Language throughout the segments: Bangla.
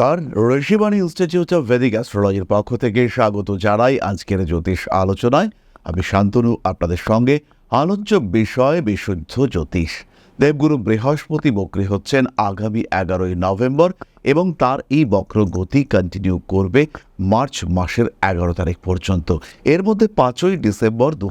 নমস্কার। ঋষিবাণী ইনস্টিটিউট অফ ভেদিক অ্যাস্ট্রোলজির পক্ষ থেকে স্বাগত জানাই আজকের জ্যোতিষ আলোচনায়। আমি শান্তনু, আপনাদের সঙ্গে আলোচ্য বিষয়, বিশুদ্ধ জ্যোতিষ। দেবগুরু বৃহস্পতি বক্রী হচ্ছেন আগামী এগারোই নভেম্বর এবং তার এই বক্র গতি কন্টিনিউ করবে মার্চ মাসের এগারো তারিখ পর্যন্ত। এর মধ্যে পাঁচই ডিসেম্বর দু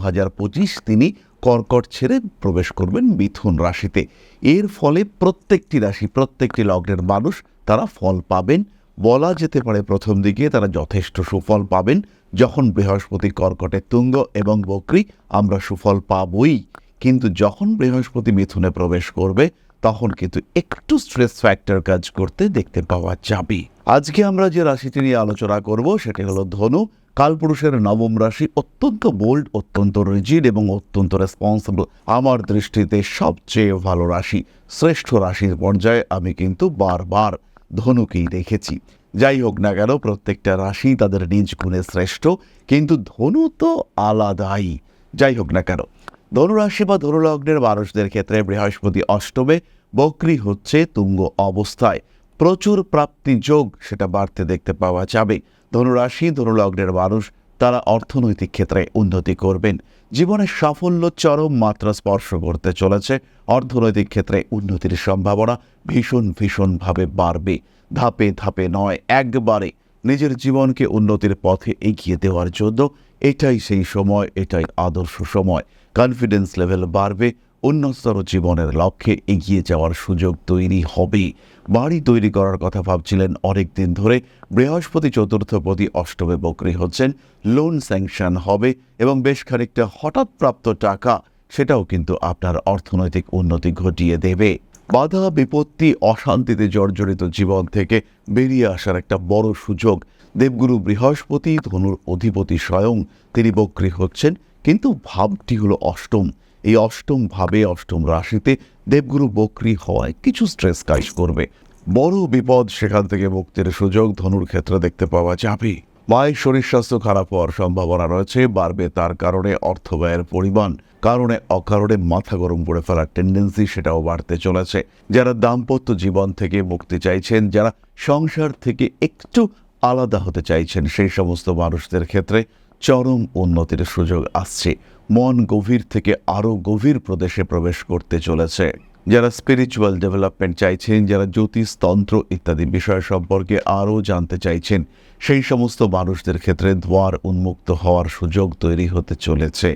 তিনি কর্কট ছেড়ে প্রবেশ করবেন মিথুন রাশিতে। এর ফলে প্রত্যেকটি রাশি, প্রত্যেকটি লগ্নের মানুষ তারা ফল পাবেন। বলা যেতে পারে প্রথম দিকে তারা যথেষ্ট সুফল পাবেন। যখন বৃহস্পতি কর্কটে তুঙ্গ এবং বক্রী, আমরা সুফল পাবই। কিন্তু যখন বৃহস্পতি মিথুনে প্রবেশ করবে, তখন কিন্তু একটু স্ট্রেস ফ্যাক্টর কাজ করতে দেখতে পাওয়া যাবে। আজকে আমরা যে রাশিটি নিয়ে আলোচনা করব, সেটি হলো ধনু। কালপুরুষের নবম রাশি অত্যন্ত বোল্ড অত্যন্ত রিজিড এবং অত্যন্ত রেসপন্সিবল আমার দৃষ্টিতে সবচেয়ে ভালো রাশি, শ্রেষ্ঠ রাশির পর্যায়ে আমি কিন্তু বারবার ধনুকেই দেখেছি। যাই হোক না কেন, প্রত্যেকটা রাশি তাদের নিজ গুণে শ্রেষ্ঠ, কিন্তু ধনু তো আলাদাই। যাই হোক না কেন, ধনুরাশি বা ধনুলগ্নের মানুষদের ক্ষেত্রে বৃহস্পতি অষ্টমে বক্রি হচ্ছে তুঙ্গ অবস্থায়। প্রচুর প্রাপ্তি যোগ, সেটা বাড়তে দেখতে পাওয়া যাবে। ধনুরাশি, ধনুলগ্নের মানুষ, তারা অর্থনৈতিক ক্ষেত্রে উন্নতি করবেন। জীবনের সাফল্য চরম মাত্রা স্পর্শ করতে চলেছে। অর্থনৈতিক ক্ষেত্রে উন্নতির সম্ভাবনা ভীষণ ভীষণভাবে বাড়বে। ধাপে ধাপে নয়, একবারে নিজের জীবনকে উন্নতির পথে এগিয়ে দেওয়ার জন্য এটাই সেই সময়, এটাই আদর্শ সময়। কনফিডেন্স লেভেল বাড়বে উন্নততর জীবনের লক্ষ্যে এগিয়ে যাওয়ার সুযোগ তৈরি হবে বাড়ি তৈরি করার কথা ভাবছিলেন অনেক দিন ধরে। বৃহস্পতি চতুর্থপতি অষ্টমে বকরি হচ্ছেন। লোন স্যাংশন হবে এবং বেশ খানিকটা হঠাৎ প্রাপ্ত টাকা সেটাও কিন্তু আপনার অর্থনৈতিক উন্নতি ঘটিয়ে দেবে। বাধা, বিপত্তি, অশান্তিতে জর্জরিত জীবন থেকে বেরিয়ে আসার একটা বড় সুযোগ। দেবগুরু বৃহস্পতি, ধনুর অধিপতি স্বয়ং তিনি বক্রী হচ্ছেন। কিন্তু ভাবটি হলো অষ্টম। এই অষ্টম ভাবে, অষ্টম রাশিতে দেবগুরু বক্রী হওয়ায় কিছু স্ট্রেস কাজ করবে। বড় বিপদ, সেখান থেকে মুক্তির সুযোগ ধনুর ক্ষেত্রে দেখতে পাওয়া যাবে। মায়ের শরীর স্বাস্থ্য খারাপ হওয়ার সম্ভাবনা রয়েছে, বাড়বে তার কারণে অর্থ ব্যয়ের পরিমাণ। কারণে অকারণে মাথা গরম করে ফেলার টেন্ডেন্সি সেটাও বাড়তে চলেছে। যারা দাম্পত্য জীবন থেকে মুক্তি চাইছেন, যারা সংসার থেকে একটু আলাদা হতে চাইছেন, সেই সমস্ত মানুষদের ক্ষেত্রে চরম উন্নতির সুযোগ আসছে। মন গভীর থেকে আরও গভীর প্রদেশে প্রবেশ করতে চলেছে। যারা স্পিরিচুয়াল ডেভেলপমেন্ট চাইছেন, যারা জ্যোতিষ, তন্ত্র ইত্যাদি বিষয় সম্পর্কে আরও জানতে চাইছেন, সেই সমস্ত মানুষদের ক্ষেত্রে ধোয়ার উন্মুক্ত হওয়ার সুযোগ তৈরি হতে চলেছে।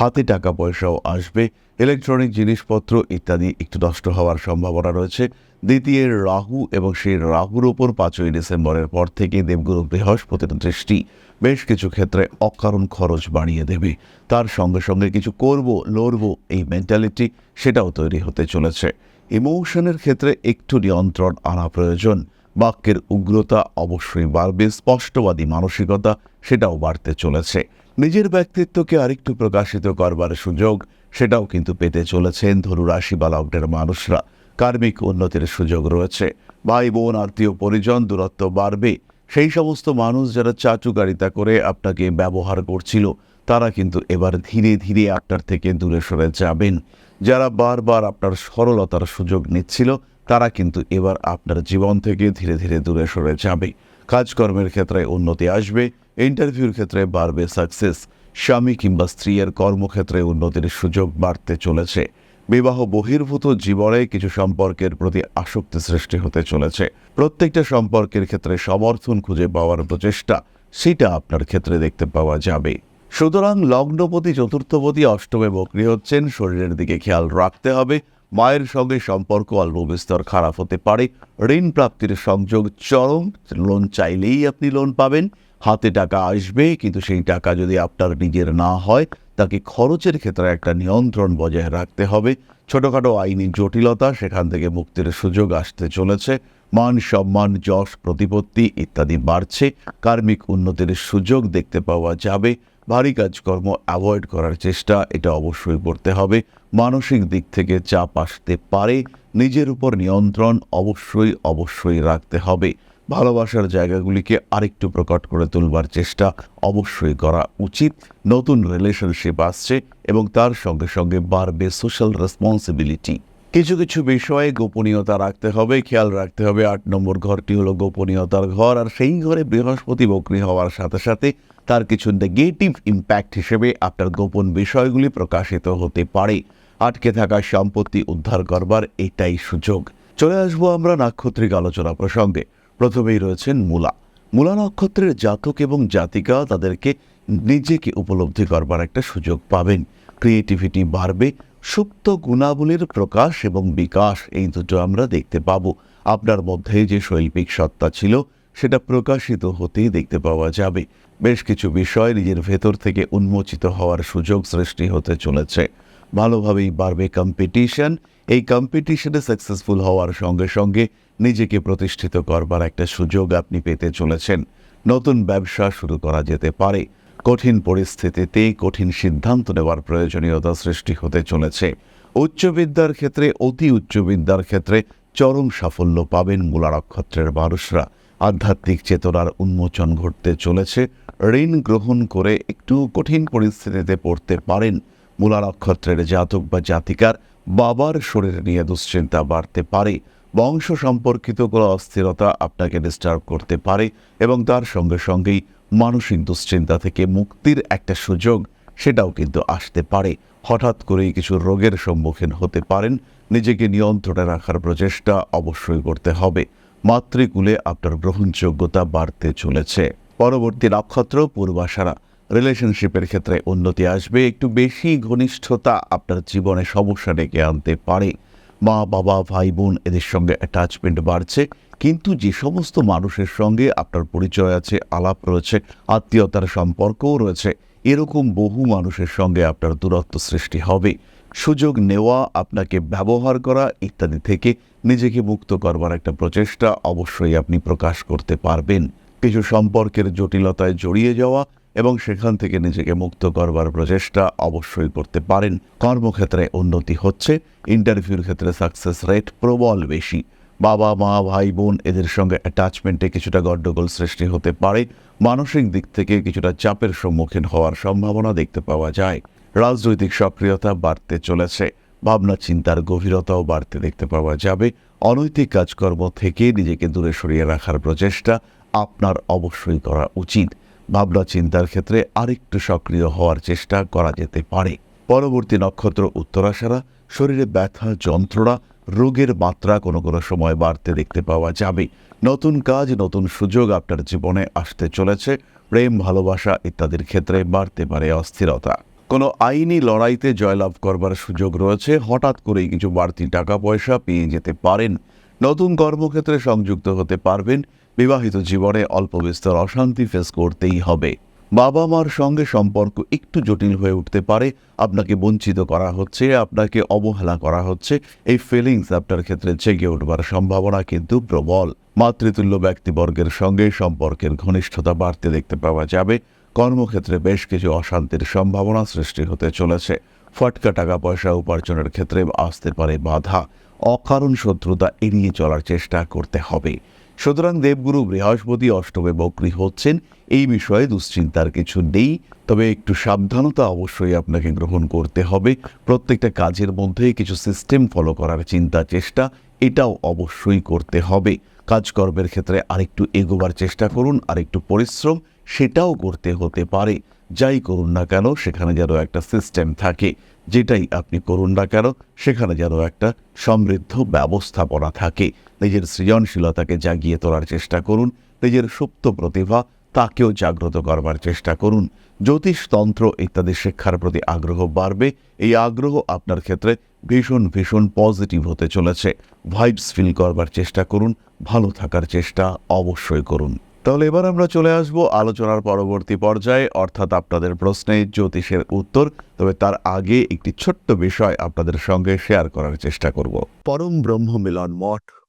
হাতে টাকা পয়সাও আসবে, ইলেকট্রনিক জিনিসপত্র ইত্যাদি একটু নষ্ট হওয়ার সম্ভাবনা রয়েছে। দ্বিতীয়, রাহু এবং সেই রাহুর ওপর পাঁচই ডিসেম্বরের পর থেকে দেবগুরু বৃহস্পতির দৃষ্টি বেশ কিছু ক্ষেত্রে অকারণ খরচ বাড়িয়ে দেবে। তার সঙ্গে সঙ্গে কিছু করব, লড়ব এই মেন্টালিটি সেটাও তৈরি হতে চলেছে। ইমোশনের ক্ষেত্রে একটু নিয়ন্ত্রণ আনা প্রয়োজন। বাক্যের উগ্রতা অবশ্যই বাড়বে, স্পষ্টবাদী মানসিকতা সেটাও বাড়তে চলেছে। নিজের ব্যক্তিত্বকে আরেকটু প্রকাশিত করবার সুযোগ, সেটাও কিন্তু পেতে চলেছেন ধনুরাশি বা লগ্নের মানুষরা। কার্মিক উন্নতির সুযোগ রয়েছে। ভাই, বোন, আত্মীয়, পরিজন, দূরত্ব বাড়বে। সেই সমস্ত মানুষ যারা চাটুকারিতা করে আপনাকে ব্যবহার করছিল, তারা কিন্তু এবার ধীরে ধীরে আপনার থেকে দূরে সরে যাবেন। যারা বারবার আপনার সরলতার সুযোগ নিচ্ছিল, তারা কিন্তু এবার আপনার জীবন থেকে ধীরে ধীরে দূরে সরে যাবে। কাজকর্মের ক্ষেত্রে উন্নতি আসবে ইন্টারভিউর ক্ষেত্রে বাড়বে সাকসেস। স্বামী কিংবা স্ত্রীর কর্মক্ষেত্রে উন্নতির সুযোগ বাড়তে চলেছে। বিবাহ বহির্ভূত জীবনে কিছু সম্পর্কের প্রতি আসক্তি সৃষ্টি হতে চলেছে। প্রত্যেকটা সম্পর্কের ক্ষেত্রে সমর্থন খুঁজে পাওয়ার প্রচেষ্টা, সেটা আপনার ক্ষেত্রে দেখতে পাওয়া যাবে। সুতরাং লগ্নপতি, চতুর্থপতি, অষ্টমে বক্রি হচ্ছেন, শরীরের দিকে খেয়াল রাখতে হবে। মায়ের সঙ্গে সম্পর্ক অল্প বিস্তর খারাপ হতে পারে। ঋণ প্রাপ্তির সংযোগ চরম। লোন চাইলেই আপনি লোন পাবেন। হাতে টাকা আসবে, কিন্তু সেই টাকা যদি আপনার নিজের না হয়, তাকে খরচের ক্ষেত্রে একটা নিয়ন্ত্রণ বজায় রাখতে হবে। ছোটোখাটো আইনি জটিলতা, সেখান থেকে মুক্তির সুযোগ আসতে চলেছে। মান সম্মান, যশ, প্রতিপত্তি ইত্যাদি বাড়ছে। কার্মিক উন্নতির সুযোগ দেখতে পাওয়া যাবে। ভারী কাজকর্ম অ্যাভয়েড করার চেষ্টা, এটা অবশ্যই করতে হবে। মানসিক দিক থেকে চাপ আসতে পারে। নিজের উপর নিয়ন্ত্রণ অবশ্যই অবশ্যই রাখতে হবে। ভালোবাসার জায়গাগুলিকে আরেকটু প্রকট করে তুলবার চেষ্টা অবশ্যই করা উচিত। নতুন রিলেশনশিপ আসছে এবং তার সঙ্গে সঙ্গে বাড়বে সোশ্যাল রেসপন্সিবিলিটি কিছু কিছু বিষয়ে গোপনীয়তা রাখতে হবে, খেয়াল রাখতে হবে। আট নম্বর ঘরটি হলো গোপনীয়তার ঘর আর সেই ঘরে বৃহস্পতি বক্রী হওয়ার সাথে সাথে তার কিছু নেগেটিভ ইম্প্যাক্ট হিসেবে আপনার গোপন বিষয়গুলি প্রকাশিত হতে পারে। আটকে থাকা সম্পত্তি উদ্ধার করবার এটাই সুযোগ। চলে আসব আমরা নাক্ষত্রিক আলোচনা প্রসঙ্গে। প্রথমেই রয়েছেন মূলা। মূলা নক্ষত্রের জাতক এবং জাতিকা তাদেরকে নিজেকে উপলব্ধি করবার একটা সুযোগ পাবেন। ক্রিয়েটিভিটি বাড়বে, সুপ্ত গুণাবলীর প্রকাশ এবং বিকাশ এই দুটো আমরা দেখতে পাবো। আপনার মধ্যে যে শৈল্পিক সত্তা ছিল, সেটা প্রকাশিত হতেই দেখতে পাওয়া যাবে। বেশ কিছু বিষয় নিজের ভেতর থেকে উন্মোচিত হওয়ার সুযোগ সৃষ্টি হতে চলেছে। ভালোভাবেই বাড়বে কম্পিটিশন এই কম্পিটিশনে সাকসেসফুল হওয়ার সঙ্গে সঙ্গে নিজেকে প্রতিষ্ঠিত করবার একটা সুযোগ আপনি পেতে চলেছেন। নতুন ব্যবসা শুরু করা যেতে পারে। কঠিন পরিস্থিতিতে কঠিন সিদ্ধান্ত নেওয়ার প্রয়োজনীয়তা সৃষ্টি হতে চলেছে। উচ্চবিদ্যার ক্ষেত্রে, অতি উচ্চবিদ্যার ক্ষেত্রে চরম সাফল্য পাবেন মূলা নক্ষত্রের মানুষরা। আধ্যাত্মিক চেতনার উন্মোচন ঘটতে চলেছে। ঋণ গ্রহণ করে একটু কঠিন পরিস্থিতিতে পড়তে পারেন। মূলা নক্ষত্রের জাতক বা জাতিকার বাবার শরীর নিয়ে দুশ্চিন্তা বাড়তে পারে, বংশ সম্পর্কিত কোনো অস্থিরতা আপনাকে ডিস্টার্ব করতে পারে এবং তার সঙ্গে সঙ্গেই মানসিক দুশ্চিন্তা থেকে মুক্তির একটা সুযোগ সেটাও কিন্তু আসতে পারে। হঠাৎ করেই কিছু রোগের সম্মুখীন হতে পারেন, নিজেকে নিয়ন্ত্রণে রাখার প্রচেষ্টা অবশ্যই করতে হবে। মাতৃকুলে আপনার গ্রহণযোগ্যতা বাড়তে চলেছে। পরবর্তী নক্ষত্র পূর্বাশারা। রিলেশনশিপের ক্ষেত্রে উন্নতি আসবে, একটু বেশি ঘনিষ্ঠতা আপনার জীবনে সমস্যা ডেকে আনতে পারে। মা, বাবা, ভাই, বোন এদের সঙ্গে অ্যাটাচমেন্ট বাড়ছে, কিন্তু যে সমস্ত মানুষের সঙ্গে আপনার পরিচয় আছে, আলাপ রয়েছে, আত্মীয়তার সম্পর্কও রয়েছে, এরকম বহু মানুষের সঙ্গে আপনার দূরত্ব সৃষ্টি হবে। সুযোগ নেওয়া, আপনাকে ব্যবহার করা ইত্যাদি থেকে নিজেকে মুক্ত করবার একটা প্রচেষ্টা অবশ্যই আপনি প্রকাশ করতে পারবেন। কিছু সম্পর্কের জটিলতায় জড়িয়ে যাওয়া এবং সেখান থেকে নিজেকে মুক্ত করবার প্রচেষ্টা অবশ্যই করতে পারেন। কর্মক্ষেত্রে উন্নতি হচ্ছে ইন্টারভিউর ক্ষেত্রে সাকসেস রেট প্রবল বেশি। বাবা, মা, ভাই, বোন এদের সঙ্গে অ্যাটাচমেন্টে কিছুটা গণ্ডগোল সৃষ্টি হতে পারে। মানসিক দিক থেকে কিছুটা চাপের সম্মুখীন হওয়ার সম্ভাবনা দেখতে পাওয়া যায়। রাজনৈতিক সক্রিয়তা বাড়তে চলেছে, ভাবনা চিন্তার গভীরতাও বাড়তে দেখতে পাওয়া যাবে। অনৈতিক কাজকর্ম থেকে নিজেকে দূরে সরিয়ে রাখার প্রচেষ্টা আপনার অবশ্যই করা উচিত। ভাবনা চিন্তার ক্ষেত্রে আরেকটু সক্রিয় হওয়ার চেষ্টা করা যেতে পারে। পরবর্তী নক্ষত্র উত্তরাশারা শরীরে ব্যথা, যন্ত্রণা, রোগের মাত্রা কোনো কোনো সময় বাড়তে দেখতে পাওয়া যাবে। নতুন কাজ, নতুন সুযোগ আপনার জীবনে আসতে চলেছে। প্রেম, ভালোবাসা ইত্যাদির ক্ষেত্রে বাড়তে পারে অস্থিরতা। কোনো আইনি লড়াইতে জয়লাভ করবার সুযোগ রয়েছে। হঠাৎ করেই কিছু বাড়তি টাকা পয়সা পেয়ে যেতে পারেন। নতুন কর্মক্ষেত্রে সংযুক্ত হতে পারবেন। বিবাহিত জীবনে অল্প বিস্তর অশান্তি ফেস করতেই হবে। বাবা মার সঙ্গে সম্পর্ক একটু জটিল হয়ে উঠতে পারে। আপনাকে বঞ্চিত করা হচ্ছে, আপনাকে অবহেলা করা হচ্ছে। এই ফিলিংস আপনার ক্ষেত্রে জেগে উঠবার সম্ভাবনা কিন্তু প্রবল। মাতৃতুল্য ব্যক্তিবর্গের সঙ্গে সম্পর্কের ঘনিষ্ঠতা বাড়তে দেখতে পাওয়া যাবে। কর্মক্ষেত্রে বেশ কিছু অশান্তির সম্ভাবনা সৃষ্টি হতে চলেছে। ফটকা টাকা পয়সা উপার্জনের ক্ষেত্রে আসতে পারে বাধা। অকারণ শত্রুতা এড়িয়ে চলার চেষ্টা করতে হবে। সুতরাং দেবগুরু বৃহস্পতি অষ্টমে বক্রী হচ্ছেন। এই বিষয়ে দুশ্চিন্তার কিছু নেই, তবে একটু সাবধানতা অবশ্যই আপনাকে গ্রহণ করতে হবে। প্রত্যেকটা কাজের মধ্যে কিছু সিস্টেম ফলো করার চিন্তা, চেষ্টা, এটাও অবশ্যই করতে হবে। কাজকর্মের ক্ষেত্রে আরেকটু এগোবার চেষ্টা করুন, আরেকটু পরিশ্রম, সেটাও করতে হতে পারে। যাই করুন না কেন, সেখানে যেন একটা সিস্টেম থাকে। যেটাই আপনি করুন না কেন, সেখানে যেন একটা সমৃদ্ধ ব্যবস্থাপনা থাকে। নিজের সৃজনশীলতাকে জাগিয়ে তোলার চেষ্টা করুন, নিজের সুপ্ত প্রতিভা তাকেও জাগ্রত করবার চেষ্টা করুন। জ্যোতিষতন্ত্র ইত্যাদি শিক্ষার প্রতি আগ্রহ বাড়বে, এই আগ্রহ আপনার ক্ষেত্রে ভীষণ ভীষণ পজিটিভ হতে চলেছে। ভাইবস ফিল করবার চেষ্টা করুন, ভালো থাকার চেষ্টা অবশ্যই করুন। তাহলে এবার আমরা চলে আসব আলোচনার পরবর্তী পর্যায়ে, অর্থাৎ আপনাদের প্রশ্নে জ্যোতিষের উত্তর। তবে তার আগে একটি ছোট্ট বিষয় আপনাদের সঙ্গে শেয়ার করার চেষ্টা করব। পরম ব্রহ্ম মিলন মঠ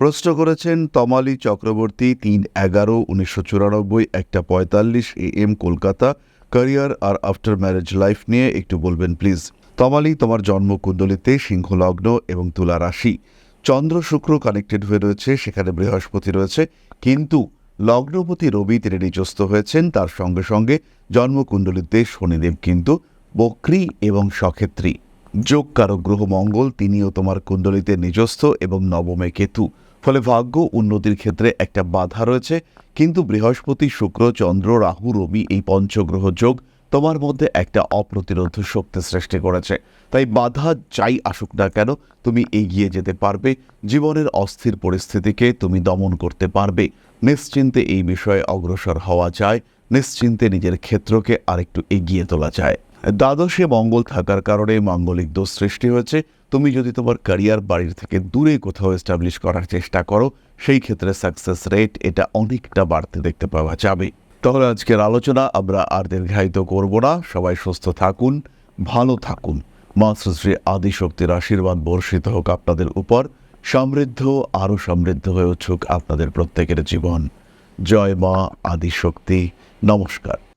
প্রশ্ন করেছেন, তমালি চক্রবর্তী তিন এগারো উনিশশো চুরানব্বই, একটা পঁয়তাল্লিশ এ এম কলকাতা ক্যারিয়ার আর আফটার ম্যারেজ লাইফ নিয়ে একটু বলবেন প্লিজ তমালি, তোমার জন্মকুণ্ডলিতে সিংহ লগ্ন এবং তুলা রাশি। চন্দ্র শুক্র কানেক্টেড হয়ে রয়েছে, সেখানে বৃহস্পতি রয়েছে, কিন্তু লগ্নপতি রবি তিনি নিজস্ত হয়েছেন, তার সঙ্গে সঙ্গে জন্মকুণ্ডলিতে শনিদেব কিন্তু বক্রী এবং সক্ষেত্রী। যোগকারক গ্রহ মঙ্গল, তিনিও তোমার কুণ্ডলিতে নিজস্থ এবং নবমে কেতু। ফলে ভাগ্য উন্নতির ক্ষেত্রে একটা বাধা রয়েছে। কিন্তু বৃহস্পতি, শুক্র, চন্দ্র, রাহু, রবি এই পঞ্চগ্রহ যোগ তোমার মধ্যে একটা অপ্রতিরোধ শক্তি সৃষ্টি করেছে। তাই বাধা যাই আসুক না কেন, তুমি এগিয়ে যেতে পারবে। জীবনের অস্থির পরিস্থিতিকে তুমি দমন করতে পারবে। নিশ্চিন্তে এই বিষয়ে অগ্রসর হওয়া যায়। নিশ্চিন্তে নিজের ক্ষেত্রকে আরেকটু এগিয়ে তোলা যায়। দ্বাদশে মঙ্গল থাকার কারণে মাঙ্গলিক দোষ সৃষ্টি হয়েছে। তুমি যদি তোমার ক্যারিয়ার বাড়ির থেকে দূরে কোথাও এস্টাবলিশ করার চেষ্টা করো, সেই ক্ষেত্রে সাকসেস রেট এটা অনেকটা বাড়তে দেখতে পাওয়া যাবে। তাহলে আজকের আলোচনা আমরা আর দীর্ঘায়িত করব না। সবাই সুস্থ থাকুন, ভালো থাকুন। মা শ্রী আদিশক্তির আশীর্বাদ বর্ষিত হোক আপনাদের উপর। সমৃদ্ধ, আরও সমৃদ্ধ হয়ে উঠুক আপনাদের প্রত্যেকের জীবন। জয় মা আদিশক্তি। নমস্কার।